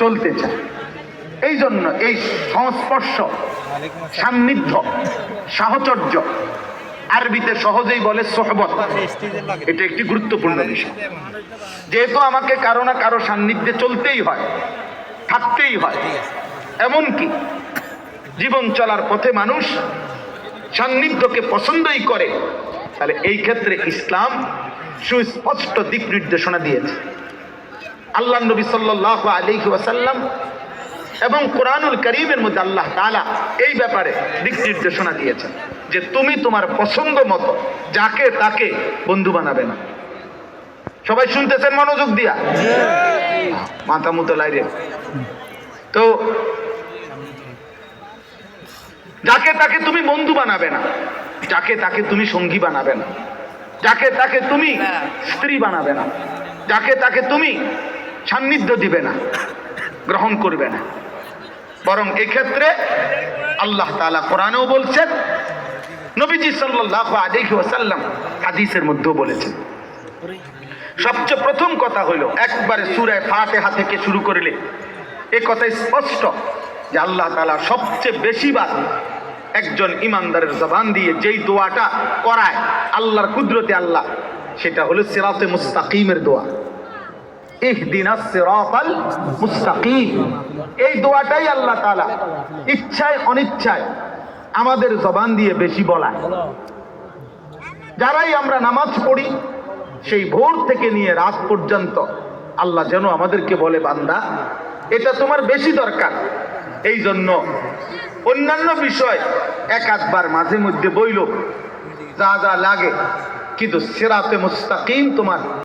চলতে চায়। এই জন্য এই সংস্পর্শ, সান্নিধ্য, সাহচর্য আরবিতে সহজেই বলে সোহবত। এটা একটি গুরুত্বপূর্ণ বিষয়। যেহেতু আমাকে কারও না কারও সান্নিধ্যে চলতেই হয়, থাকতেই হয়, এমনকি জীবন চলার পথে মানুষ সান্নিধ্যকে পছন্দই করে, তাহলে এই ক্ষেত্রে ইসলাম সুস্পষ্ট দিক নির্দেশনা দিয়েছে। আল্লাহ নবী সাল্লাহ আলিহি ওয়াসাল্লাম এবং কোরআনুল করিমের মধ্যে আল্লাহ তাআলা এই ব্যাপারে দিক নির্দেশনা দিয়েছেন যে তুমি তোমার পছন্দ মতো যাকে তাকে বন্ধু বানাবে না। সবাই শুনতেছেন মনোযোগ দিয়া? মাথা মতো লাইরে তো যাকে তাকে তুমি বন্ধু বানাবে না, যাকে তাকে তুমি সঙ্গী বানাবে না, যাকে তাকে তুমি স্ত্রী বানাবে না, যাকে তাকে তুমি সান্নিধ্য দিবে না, গ্রহণ করবে না। বরং এক্ষেত্রে আল্লাহ তাআলা কোরআনেও বলছেন, নবীজি সাল্লাল্লাহু আলাইহি ওয়াসাল্লাম হাদিসের মধ্যেও বলেছেন। সবচেয়ে প্রথম কথা হইল একবারে সূরা ফাতিহা থেকে শুরু করলে এ কথা স্পষ্ট যে আল্লাহ তাআলা সবচেয়ে বেশিবার একজন ইমানদারের জবান দিয়ে যেই দোয়াটা করায়, আল্লাহর কুদরতে আল্লাহ, সেটা হলো সিরাতে মুস্তাকিমের দোয়া। মুস্তাকিম। এই দোয়াটাই আল্লাহ তাআলা ইচ্ছায় অনিচ্ছায় আমাদের জবান দিয়ে বেশি বলায়। যারাই আমরা নামাজ পড়ি, সেই ভোর থেকে নিয়ে রাত পর্যন্ত আল্লাহ যেন আমাদেরকে বলে, বান্দা, এটা তোমার বেশি দরকার। এই জন্য অন্যান্য বিষয় এক আধবার মাঝে মধ্যে বইল, যা যা লাগে, কিন্তু সেরাতে মুস্তাকিম তোমার